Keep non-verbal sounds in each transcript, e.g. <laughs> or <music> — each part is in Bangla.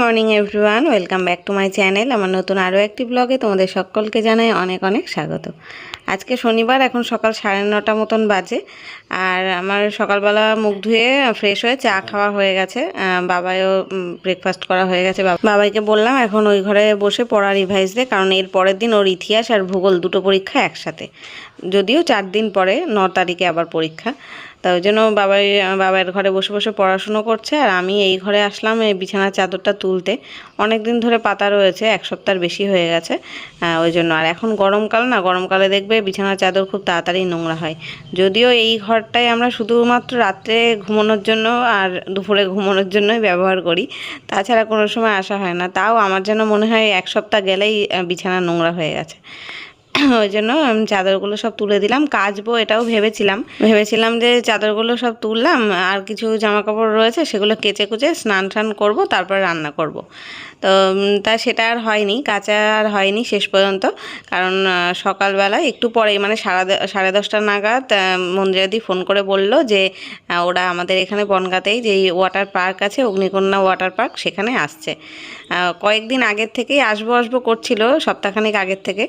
Morning everyone welcome back to my channel আমার নতুন আরও একটি ব্লগে তোমাদের সকলকে জানাই অনেক অনেক স্বাগত। আজকে শনিবার, এখন সকাল সাড়ে নটা মতন বাজে। আর আমার সকালবেলা মুখ ধুয়ে ফ্রেশ হয়ে চা খাওয়া হয়ে গেছে। বাবাইও ব্রেকফাস্ট করা হয়ে গেছে। বাবাইকে বললাম, এখন ওই ঘরে বসে পড়া রিভাইজ দে, কারণ এর পরের দিন ওর ইতিহাস আর ভূগোল দুটো পরীক্ষা একসাথে। যদিও চার দিন পরে, ন তারিখে আবার পরীক্ষা। তা ওই জন্য বাবাই, বাবার ঘরে বসে বসে পড়াশুনো করছে, আর আমি এই ঘরে আসলাম এই বিছানার চাদরটা তুলতে। অনেক দিন ধরে পাতা রয়েছে, এক সপ্তাহের বেশি হয়ে গেছে ওই জন্য। আর এখন গরমকাল না, গরমকালে দেখবে বিছানার চাদর খুব তাড়াতাড়ি নোংরা হয়। যদিও এই ঘরটাই আমরা শুধুমাত্র রাত্রে ঘুমানোর জন্য আর দুপুরে ঘুমানোর জন্যই ব্যবহার করি, তাছাড়া কোনো সময় আসা হয় না। তাও আমার যেন মনে হয় এক সপ্তাহ গেলেই বিছানা নোংরা হয়ে গেছে। ওই জন্য চাদরগুলো সব তুলে দিলাম, কাচবো এটাও ভেবেছিলাম ভেবেছিলাম যে চাদরগুলো সব তুললাম, আর কিছু জামা কাপড় রয়েছে সেগুলো কেচে কুচে স্নান টান করব, তারপর রান্না করব। তো তা সেটা আর হয়নি, কাঁচা আর হয়নি শেষ পর্যন্ত। কারণ সকালবেলা একটু পরেই মানে সাড়ে সাড়ে দশটা নাগাদ মন্দিরাদি ফোন করে বলল যে ওরা আমাদের এখানে বনগাতেই যে ওয়াটার পার্ক আছে, অগ্নিকন্যা ওয়াটার পার্ক, সেখানে আসছে। কয়েকদিন আগের থেকেই আসব আসব করছিল, সপ্তাহখানেক আগের থেকে।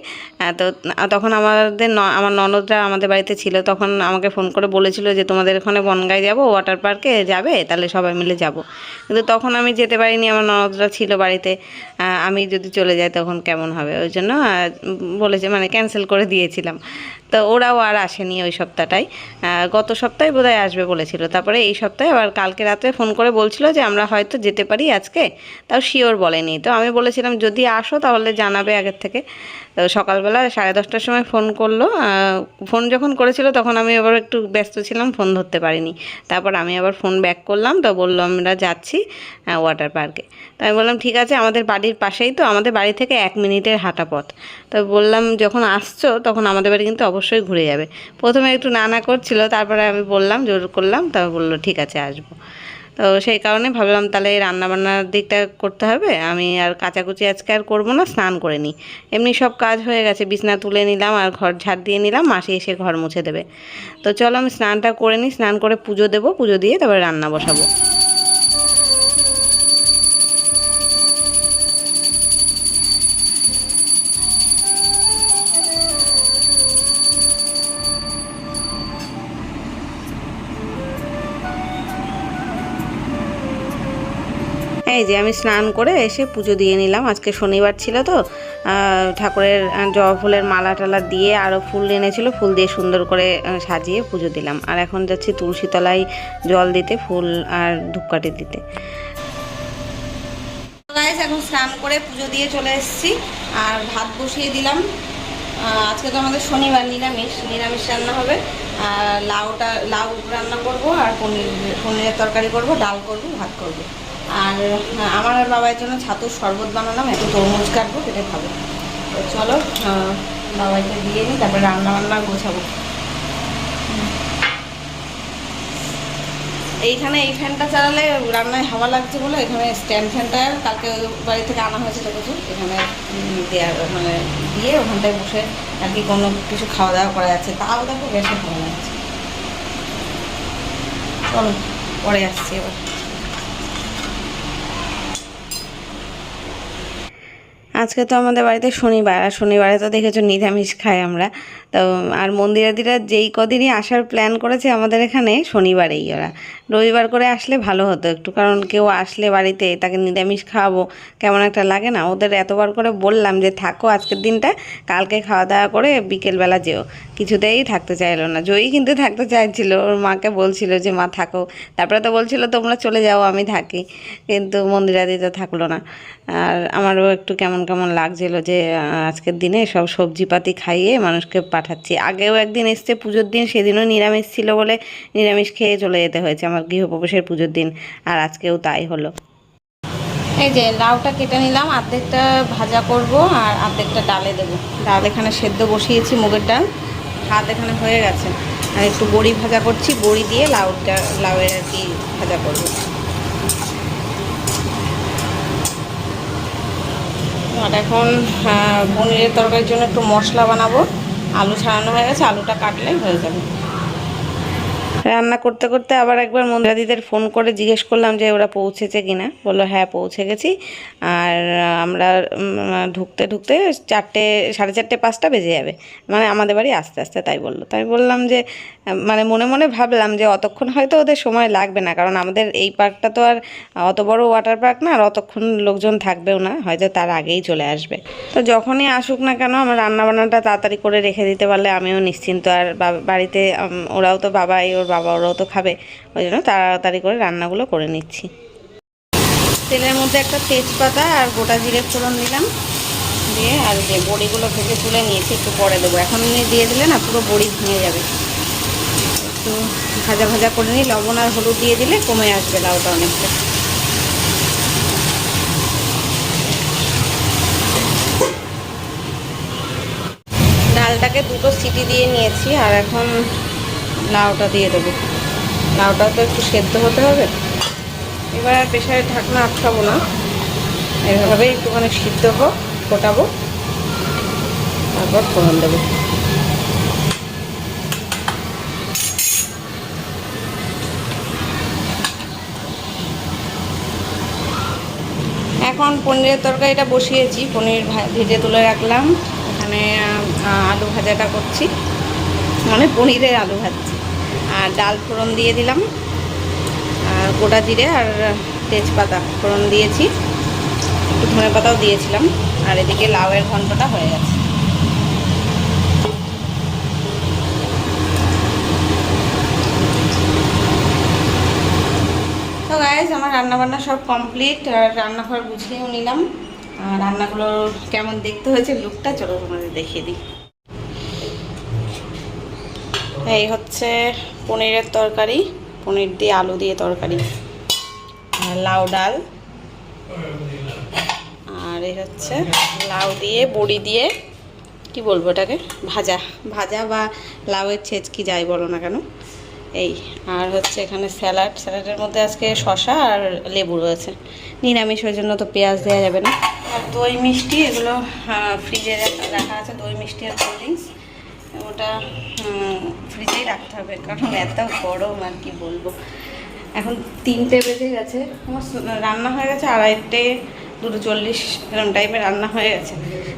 তো তখন আমাদের আমার ননদরা আমাদের বাড়িতে ছিল, তখন আমাকে ফোন করে বলেছিল যে, তোমাদের ওখানে বনগায় যাব, ওয়াটার পার্কে যাবে, তাহলে সবাই মিলে যাব। কিন্তু তখন আমি যেতে পারিনি, আমার ননদরা ছিল বাড়িতে। আহ, আমি যদি চলে যাই তখন কেমন হবে? ওই জন্য বলেছে মানে ক্যান্সেল করে দিয়েছিলাম। তো ওরাও আর আসেনি ওই সপ্তাহটাই গত সপ্তাহে বোধহয় আসবে বলেছিল। তারপরে এই সপ্তাহে আবার কালকে রাত্রে ফোন করে বলছিল যে, আমরা হয়তো যেতে পারি আজকে। তাও শিওর বলেনি। তো আমি বলেছিলাম, যদি আসো তাহলে জানাবে আগের থেকে। তো সকালবেলা সাড়ে দশটার সময় ফোন করল। ফোন যখন করেছিল তখন আমি আবার একটু ব্যস্ত ছিলাম, ফোন ধরতে পারিনি। তারপর আমি আবার ফোন ব্যাক করলাম। তো বলল, আমরা যাচ্ছি ওয়াটার পার্কে তো আমি বললাম, ঠিক আছে, আমাদের বাড়ির পাশেই তো, আমাদের বাড়ি থেকে এক মিনিটের হাঁটা পথ। তো বললাম, যখন আসছো, তখন আমাদের বাড়ি কিন্তু অবশ্যই ঘুরে যাবে। প্রথমে একটু না না করছিল, তারপরে আমি বললাম, জোর করলাম, তারপর বলল, ঠিক আছে, আসব। তো সেই কারণে ভাবলাম, তাহলে রান্নাবান্নার দিকটা করতে হবে। আমি আর কাচাকুচি আজকে আর করব না, স্নান করে নিই। এমনি সব কাজ হয়ে গেছে, বিছনা তুলে নিলাম আর ঘর ঝাড় দিয়ে নিলাম, মাসি এসে ঘর মুছে দেবে। তো চলো আমি স্নানটা করে নিই, স্নান করে পুজো দেবো, পুজো দিয়ে তারপরে রান্না বসাবো। যে আমি স্নান করে এসে পুজো দিয়ে নিলাম। আজকে শনিবার ছিল তো। ঠাকুরের জবা ফুলের মালা টালা দিয়ে আরও ফুল এনেছিল। ফুল দিয়ে সুন্দর করে সাজিয়ে পুজো দিলাম। আর এখন যাচ্ছি তুলসী তলায় জল দিতে, ফুল আর ধূপকাঠি দিতে। এখন স্নান করে পুজো দিয়ে চলে এসেছি। আর ভাত বসিয়ে দিলাম। আজকে তো আমাদের শনিবার, নিরামিষ। নিরামিষ রান্না হবে। আর লাউটা, লাউ রান্না করব আর পনির, পনিরের তরকারি করব, ডাল করব, ভাত করব। আর আমার আর বাবার জন্য ছাতুর শরবত বানালাম একটু তরমুজ কাটবো কেটে খাব। তো চলো আহ, বাবাইকে দিয়ে নিই তারপরে রান্না বান্না গোছাবো। এইখানে এই ফ্যানটা চালালে রান্নায় হাওয়া লাগছে বলে এখানে স্ট্যান্ড ফ্যানটা কালকে বাড়ি থেকে আনা হয়েছিল কিছু এখানে উম, দেওয়ার মানে দিয়ে ওখানটায় বসে আর কি কোনো কিছু খাওয়া দাওয়া করা যাচ্ছে। তাও দেখো বেশ ভালো লাগছে। চলো পরে আসছি এবার। আজকে তো আমাদের বাড়িতে শনিবার, আর শনিবারে তো দেখেছ নিরামিষ খাই আমরা। তো, আর মন্দিরাদিরা যেই কদিনই আসার প্ল্যান করেছে আমাদের এখানে, শনিবারেই ওরা। রবিবার করে আসলে ভালো হতো একটু, কারণ কেউ আসলে বাড়িতে তাকে নিরামিষ খাওয়াবো, কেমন একটা লাগে না। ওদের এতবার করে বললাম যে, থাকো আজকের দিনটা, কালকে খাওয়া দাওয়া করে বিকেলবেলা যেও। কিছুতেই থাকতে চাইলো না। জয়ী কিন্তু থাকতে চাইছিল। ওর মাকে বলছিল যে, মা, থাকো। তারপরে তো বলছিল, তোমরা চলে যাও, আমি থাকি। কিন্তু মন্দিরাদি তো থাকল না। আর আমারও একটু কেমন কেমন লাগছিল যে আজকের দিনে সব সবজিপাতি খাইয়ে মানুষকে পাঠাচ্ছি। আগেও একদিন এসছে পুজোর দিন, সেদিনও নিরামিষ ছিল বলে নিরামিষ খেয়ে চলে যেতে হয়েছে আমার গৃহপ্রবেশের পুজোর দিন। আর আজকেও তাই হলো। এই যে, লাউটা কেটে নিলাম অর্ধেকটা ভাজা করব আর অর্ধেকটা ডালে দেবো। ডাল এখানে সেদ্ধ বসিয়েছি মুগের ডাল। ভাত এখানে হয়ে গেছে। আর একটু বড়ি ভাজা করছি, বড়ি দিয়ে লাউটা, লাউয়ের আর কি ভাজা করব। আর এখন পনিরের তরকারির জন্য একটু মশলা বানাবো। আলু ছাড়ানো হয়ে গেছে, আলুটা কাটলে হয়ে যাবে। রান্না করতে করতে আবার একবার মন্দিরাদিদের ফোন করে জিজ্ঞেস করলাম যে ওরা পৌঁছেছে কি না বলল হ্যাঁ পৌঁছে গেছি। আর আমরা ঢুকতে ঢুকতে চারটে, সাড়ে চারটে, পাঁচটা বেজে যাবে। মানে আমাদের বাড়ি আস্তে আস্তে তাই বলল। তাই বললাম যে মানে মনে মনে ভাবলাম যে অতক্ষণ হয়তো ওদের সময় লাগবে না, কারণ আমাদের এই পার্কটা তো আর অত বড় ওয়াটার পার্ক না, আর অতক্ষণ লোকজন থাকবেও না, হয়তো তার আগেই চলে আসবে। তো যখনই আসুক না কেন, আমার রান্নাবান্নাটা তাড়াতাড়ি করে রেখে দিতে পারলে আমিও নিশ্চিন্ত, আর বাড়িতে ওরাও তো বাবাই, ওর বাবা ওরাও তো খাবে, ওই জন্য তাড়াতাড়ি করে রান্নাগুলো করে নিচ্ছি। তেলের মধ্যে একটা তেজপাতা আর গোটা জিরে ফোড়ন দিলাম, দিয়ে আর যে বড়িগুলো ভেজে তুলে নিয়েছি, একটু পরে দেবো। এখন দিয়ে দিলে না পুরো বড়ি ভেঙে যাবে। একটু ভাজা ভাজা করে নিই লবণ আর হলুদ দিয়ে দিলে কমে আসবে লাউটা অনেকটা। ডালটাকে দুটো সিটি দিয়ে নিয়েছি আর এখন লাউটা দিয়ে দেবো। লাউটা তো একটু সেদ্ধ হতে হবে। এবার আর প্রেশারে ঢাকনা আটকাবো না। এভাবে একটুখানি সিদ্ধ হোক, ফোটাবো। তারপর ফোড়ন দেবো। এখন পনিরের তরকারিটা বসিয়েছি, পনির ভেজে তুলে রাখলাম। এখানে আলু ভাজাটা করছি। মানে পনিরের আলু ভাজছি। আর ডাল ফোড়ন দিয়ে দিলাম। আর গোটা জিরে আর তেজপাতা ফোড়ন দিয়েছি। একটু ধনে পাতাও দিয়েছিলাম। আর এদিকে লাউয়ের ঘন্টটা হয়ে গেছে। গাইজ আমার রান্নাবান্না সব কমপ্লিট আর রান্নাঘর গুছিয়েও নিলাম। আর রান্নাগুলো কেমন দেখতে হয়েছে লুকটা চলো তোমাদের দেখিয়ে দিই। এই হচ্ছে পনিরের তরকারি। পনির দিয়ে আলু দিয়ে তরকারি। আর লাউ ডাল। আর এই হচ্ছে লাউ দিয়ে, বড়ি দিয়ে, কি বলব এটাকে ভাজা। ভাজা বা লাউয়ের ছেচকি যাই বলো না কেন? এই, আর হচ্ছে এখানে স্যালাড। স্যালাডের মধ্যে আজকে শশা আর লেবু রয়েছে। নিরামিষ ওই জন্য তো পেঁয়াজ দেওয়া যাবে না। আর দই মিষ্টি, এগুলো ফ্রিজে রাখা আছে, দই মিষ্টি আর কোল্ড ড্রিঙ্কস। ওটা ফ্রিজেই রাখতে হবে, কারণ এত গরম, আর কি বলব। এখন তিনটে বেজে গেছে। আমার রান্না হয়ে গেছে আড়াইটে, দুটো চল্লিশ এরকম টাইমে রান্না হয়ে গেছে।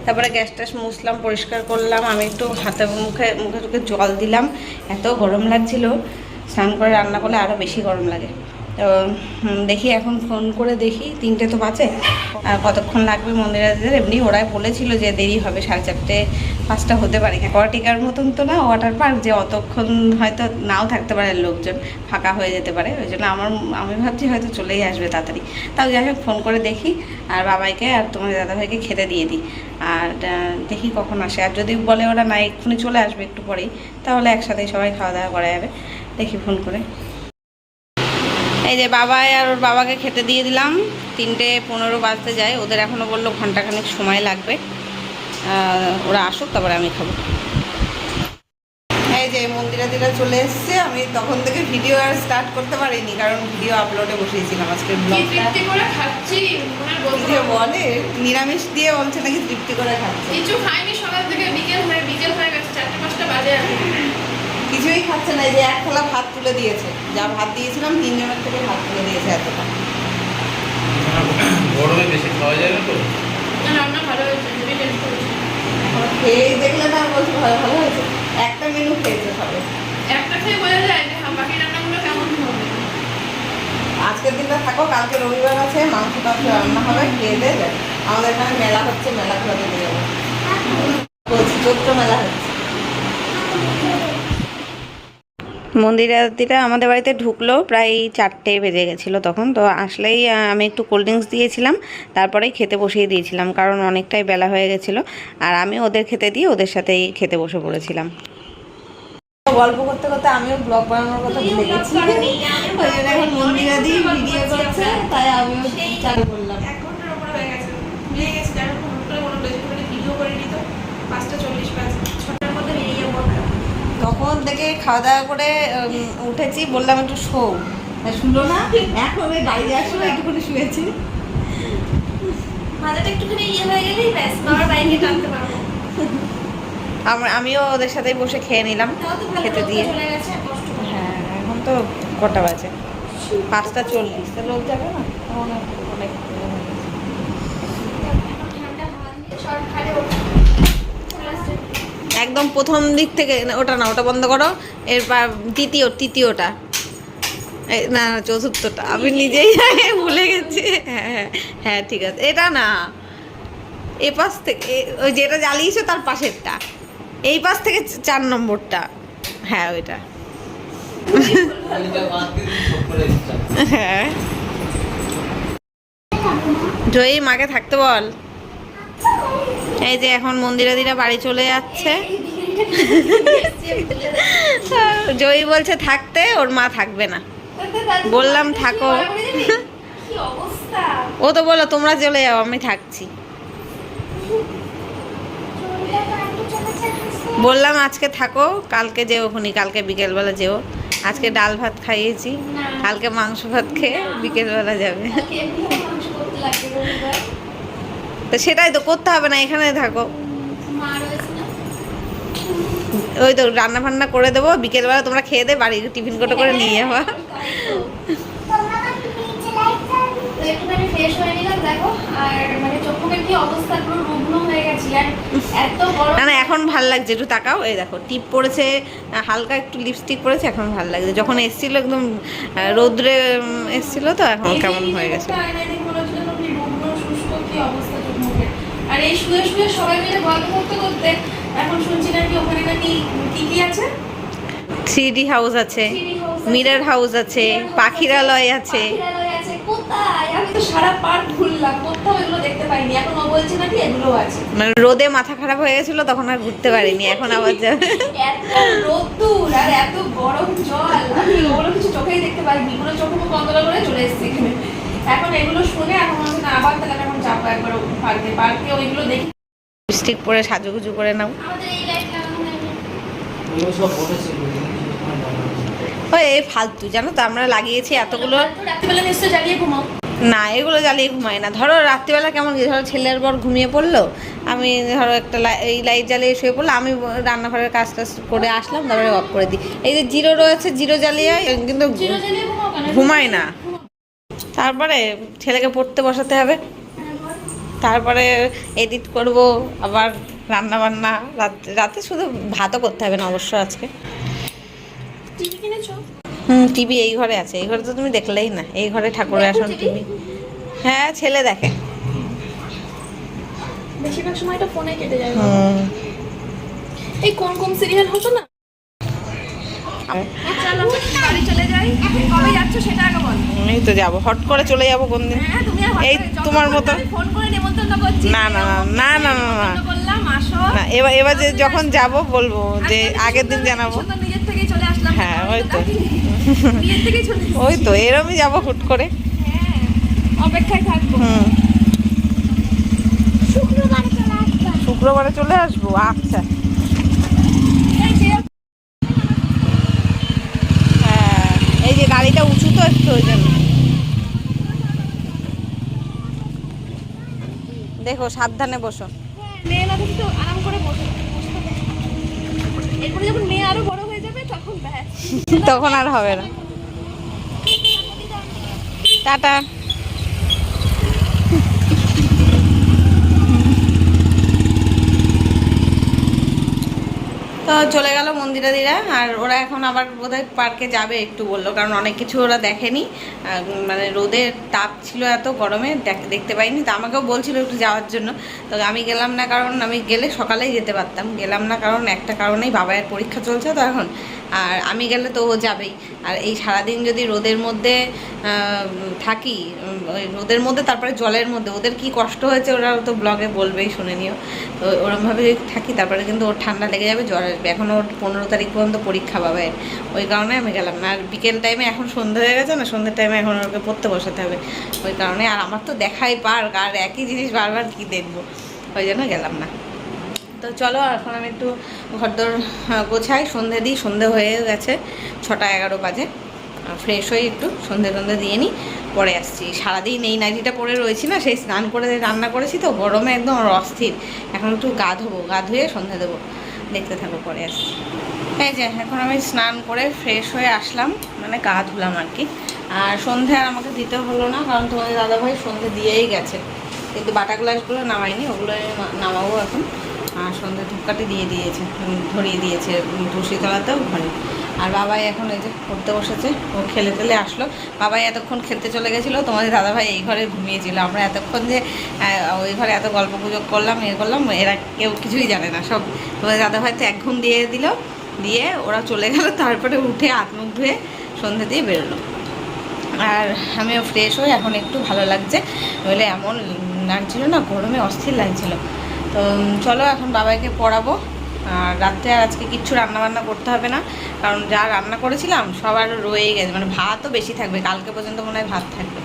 তারপরে গ্যাস ট্যাস মুছলাম, পরিষ্কার করলাম। আমি একটু হাতে মুখে মুখে টুকে জল দিলাম। এত গরম লাগছিল। স্নান করে রান্না করলে আরও বেশি গরম লাগে। তো দেখি এখন ফোন করে দেখি, তিনটে তো বাজে। আর কতক্ষণ লাগবে মন্দিরাদের এমনি ওরাই বলেছিল যে দেরি হবে, সাড়ে চারটে, পাঁচটা হতে পারে। অ্যাকোয়াটিকার মতন তো না, ওয়াটার পার্ক যে অতক্ষণ হয়তো নাও থাকতে পারে লোকজন, ফাঁকা হয়ে যেতে পারে। ওই জন্য আমার, আমি ভাবছি হয়তো চলেই আসবে তাড়াতাড়ি। তাও যাই হোক, ফোন করে দেখি, আর বাবাইকে আর তোমার দাদাভাইকে খেতে দিয়ে দিই। আর দেখি কখন আসে। আর যদি বলে ওরা না, এক্ষুনি চলে আসবে একটু পরেই, তাহলে একসাথে সবাই খাওয়া দাওয়া করা যাবে। দেখি ফোন করে। এই যে বাবাই আর ওর বাবাকে খেতে দিয়ে দিলাম। তিনটে পনেরো বাজতে যায়। ওদের এখনও বলল ঘন্টাখানেক সময় লাগবে। ওরা আসুক, তারপরে আমি খাব। এই যে মন্দিরা দিরা চলে এসছে আমি তখন থেকে ভিডিও আর স্টার্ট করতে পারিনি কারণ ভিডিও আপলোডে বসিয়েছিলাম আজকে কি ব্লগটা তৃপ্তি করে খাচ্ছি? মনের বলতে যে বলে নিরামিষ দিয়ে বলছে নাকি তৃপ্তি করে খাচ্ছে। কিছু খাইনি সকাল থেকে বিকেল হয়ে বিকেল হয়ে গেছে চারটে পাঁচটা বাজে কিছুই খাচ্ছে না যে এক থালা ভাত তুলে দিয়েছে। যা ভাত দিয়েছিলাম তিনজনের থেকে ভাত তুলে দিয়েছে এতটা। <coughs> গরমে বেশি খাওয়া যায় না তো? না রান্না ভালো হয়েছে হেভি টেস্ট করেছে এখন খেয়ে দেখলে না বলছে ভালো ভালো হয়েছে। একটা মেনু খেয়েছে সবে একটা খেয়ে বোঝা যায় যে হ্যাঁ, বাকি রান্নাগুলো কেমন হবে। আজকের দিনটা থাকো কালকে রবিবার আছে মাংস টাংস রান্না হবে খেয়ে দিয়ে আমাদের এখানে মেলা হচ্ছে মেলা ঘুরাতে দিয়ে যাব। বলছি চৈত্র মেলা হচ্ছে। মন্দিরাদিটা আমাদের বাড়িতে ঢুকলো প্রায় চারটে বেজে গেছিল তখন। তো আসলেই আমি একটু কোল্ড ড্রিঙ্কস দিয়েছিলাম তারপরেই খেতে বসিয়ে দিয়েছিলাম, কারণ অনেকটাই বেলা হয়ে গেছিল। আর আমি ওদের খেতে দিয়ে ওদের সাথেই খেতে বসে পড়েছিলাম। গল্প করতে করতে আমিও ব্লগ বানানোর কথা ভুলে গেছি এখন মন্দিরাদি ভিডিও করছে, তাই আমিও চালু করলাম এক ঘণ্টার উপরে হয়ে গেছে ভুলে গেছি তার ফোন করে মনে হলো যে ভিডিও করে নিত পাঁচটা চল্লিশ বাজে ছটার মধ্যে বেরিয়ে যাব আমরা। তখন থেকে খাওয়া দাওয়া করে উঠেছি বললাম একটু শো। শুনলো না? এখন বাইরে আসলো একটুখানি শুয়েছি। মাথাটা একটুখানি ইয়ে হয়ে গেলেই ব্যাস বাবার বাইকে টানতে পারব। আমরা আমিও ওদের সাথেই বসে খেয়ে নিলাম খেতে দিয়ে। হ্যাঁ এখন তো কটা বাজে? পাঁচটা চল্লিশ। ওর যাবে না? অনেক অনেক ঠান্ডা হাওয়া দিয়ে শর্ট খাটে ওঠে একদম প্রথম দিক থেকে ওটা না, ওটা বন্ধ করো। এরপর তৃতীয়, তৃতীয়টা। না না, চতুর্থটা। আমি নিজেই <laughs> ভুলে গেছি। হ্যাঁ হ্যাঁ হ্যাঁ ঠিক আছে। এটা না। এ পাশ থেকে ওই যেটা জ্বালিয়েছো তার পাশেরটা। এই পাশ থেকে চার নম্বরটা। হ্যাঁ ওইটা। <laughs> হ্যাঁ। জয়ী, মাকে থাকতে বল। এই যে এখন মন্দিরাদিরা বাড়ি চলে যাচ্ছে। জয়ী বলছে, থাকতে? ওর মা থাকবে না। বললাম, থাকো। ও তো বলো তোমরা চলে যাও, আমি থাকছি। বললাম, আজকে থাকো, কালকে যেও খুনি, কালকে বিকেলবেলা যেও। আজকে ডাল ভাত খাইয়েছি, কালকে মাংস ভাত খেয়ে বিকেলবেলা যাবে কালকে এমনি মাংস করতে লাগবে রবিবার তো সেটাই তো করতে হবে না এখানে থাকো। ওই তো রান্না ফান্না করে দেবো বিকেলবেলা তোমরা খেয়ে দে বাড়ি টিফিন কোটো করে নিয়ে যাবা তাই তো। তো একটুখানি ফ্রেশ হয়ে নিলাম দেখো। আর মানে চোখ কি অবস্থা পুরো রুগ্ন হয়ে গেছি। আর এত গরম। না না এখন ভালো লাগছে একটু তাকাও। এই দেখো টিপ পড়েছে হালকা একটু লিপস্টিক পড়েছে এখন ভালো লাগছে। যখন এসছিল একদম রৌদ্রে এসছিল তো এখন কেমন হয়ে গেছে? কি অবস্থা মুখের। আর এই শুয়ে শুয়ে সবাই মিলে গল্প করতে করতে এখন শুনছি নাকি ওখানে নাকি কি কি আছে? হাউস আছে 3D house আছে। মিরর হাউস আছে পাখিরালয় আছে মানে রোদে মাথা খারাপ হয়ে গেছিল তখন আর ঘুরতে পারিনি এখন আবার যাবে আর এত গরম জল আমি ওগুলো কিছু চোখেই দেখতে পাইনি পুরো চোখ বন্ধ করে চলে এসেছি এখানে। এখন এগুলো শুনে এখন হচ্ছে না আবার তাহলে এখন যাব একবার পার্কে। পার্কে ওইগুলো দেখি। লিপস্টিক পরে সাজুগুজু করে নাও। এই ফালতু জানো তো আমরা লাগিয়েছি এতগুলো। না এগুলো জ্বালিয়ে ঘুমাই না। ধরো রাত্রিবেলা কেমন ধরো ছেলের বর ঘুমিয়ে পড়ল আমি ধরো একটা লাই- এই লাইট জ্বালিয়ে শুয়ে পড়ল আমি রান্নাঘরের কাজ টাজ করে আসলাম তারপরে অফ করে দিই। এই যে জিরো রয়েছে জিরো জ্বালিয়ে কিন্তু ঘুমাই না। তারপরে ছেলেকে পড়তে বসাতে হবে। তারপরে এডিট করব আবার রান্না বান্না রাত- শুধু ভাতও করতে হবে না অবশ্য আজকে। হুম টিভি এই ঘরে আছে। এই ঘরে তো তুমি দেখলেই না। এই ঘরে ঠাকুরের আসন টিভি। হ্যাঁ ছেলে দেখে। বেশিরভাগ সময়টা ফোনে কেটে যায়। হুম। এই কোন কোন সিরিয়াল হতো না? যাই কবে যাচ্ছ সেটা আগে বল। এই তো যাব। হট করে চলে যাব কোন দিন। হ্যাঁ এই তোমার মতো। ফোন করে নেমন্তন্ন করছি না, না, না, না, না, না, না। এবার এবার যে যখন যাব বলব যে আগের দিন জানাব। হ্যাঁ, ওই তো। ওই তো এরমই যাব হুট করে। হ্যাঁ অপেক্ষায় থাকব। শুক্রবারে চলে আসব? আচ্ছা এই যে হ্যাঁ এই যে গাড়িটা উঁচু তো একটু ওই জন্য। দেখো সাবধানে বসো। মেয়ে না তো আরাম করে বসে বসে এরপরে যখন মেয়ে আরও বড় হয়ে যাবে তখন <laughs> তখন আর হবে না। <laughs> টাটা। তো চলে গেল মন্দিরাদিরা, আর ওরা এখন আবার বোধহয় পার্কে যাবে একটু বলল, কারণ অনেক কিছু ওরা দেখেনি। মানে রোদের তাপ ছিল এত গরমে, দেখ- দেখতে পাইনি। তো আমাকেও বলছিল একটু যাওয়ার জন্য। তো আমি গেলাম না কারণ আমি গেলে সকালেই যেতে পারতাম। গেলাম না কারণ একটা কারণেই বাবায়ের পরীক্ষা চলছে তো এখন। আর আমি গেলে তো ও যাবেই। আর এই সারাদিন যদি রোদের মধ্যে থাকি রোদের মধ্যে, তারপরে জলের মধ্যে, ওদের কি কষ্ট হয়েছে ওরা তো ব্লগে বলবেই, শুনে নিও। তো ওরমভাবে যদি থাকি, তারপরে কিন্তু ওর ঠান্ডা লেগে যাবে, জ্বর আসবে। এখন ওর পনেরো তারিখ পর্যন্ত পরীক্ষা পাবে ওই কারণে আমি গেলাম না। আর বিকেল টাইমে এখন সন্ধ্যা হয়ে গেছে না সন্ধ্যের টাইমে এখন ওকে পড়তে বসাতে হবে। ওই কারণে আর আমার তো দেখাই পার্ক, আর একই জিনিস বারবার কি দেখব? ওই জন্য গেলাম না। তো চলো, এখন আমি একটু ঘরদোর গোছাই। সন্ধে দিই, সন্ধে হয়ে গেছে, ছটা এগারো বাজে। ফ্রেশ হয়ে একটু, সন্ধে টন্ধে দিয়ে নিই, পরে আসছি। সারাদিন এই নাইটিটা পরে রয়েছি না, সেই স্নান করে রান্না করেছি তো, গরমে একদম অস্থির। এখন একটু গা ধোবো গা ধুয়ে সন্ধে দেবো। দেখতে থাকো, পরে আসছি। এই যে, এখন আমি স্নান করে ফ্রেশ হয়ে আসলাম মানে গা ধুলাম আর কি। আর সন্ধে আর আমাকে দিতে হলো না, কারণ তোমাদের দাদাভাই সন্ধে দিয়েই গেছে। কিন্তু বাটা গ্লাসগুলো নামাইনি ওগুলো নামাবো এখন। আর সন্ধে ধূপকাঠি দিয়ে দিয়েছে ধরিয়ে দিয়েছে তুলসীতলাতেও ঘরে। আর বাবাই এখন এই যে পড়তে বসেছে, ও খেলে টেলে আসলো। বাবাই এতক্ষণ খেলতে চলে গেছিল, তোমাদের দাদাভাই এই ঘরে ঘুমিয়েছিল। আমরা এতক্ষণ যে ওই ঘরে এত গল্প গুজব করলাম, এ করলাম, এরা কেউ কিছুই জানে না সব। তোমাদের দাদাভাই তো এক ঘুম দিয়ে দিল, দিয়ে ওরা চলে গেল, তারপরে উঠে হাত মুখ ধুয়ে সন্ধে দিয়ে বেরোলো। আর আমিও ফ্রেশ হয়ে এখন একটু ভালো লাগছে। নইলে এমন লাগছিল না, গরমে অস্থির লাগছিল। তো চলো এখন বাবাইকে পড়াবো। আর রাত্রে আর আজকে কিচ্ছু রান্না বান্না করতে হবে না, কারণ যা রান্না করেছিলাম সবার রয়েই গেছে। মানে ভাতও বেশি থাকবে, কালকে পর্যন্ত মনে হয় ভাত থাকবে।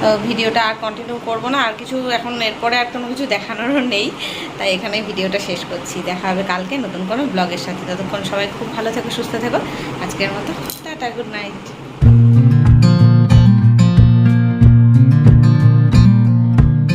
তো ভিডিওটা আর কন্টিনিউ করব না, আর কিছু এখন এরপরে আর কোনো কিছু দেখানোরও নেই। তাই এখানে ভিডিওটা শেষ করছি। দেখা হবে কালকে নতুন কোনো ব্লগের সাথে। ততক্ষণ সবাই খুব ভালো থেকো, সুস্থ থেকো। আজকের মতো, টাটা গুড নাইট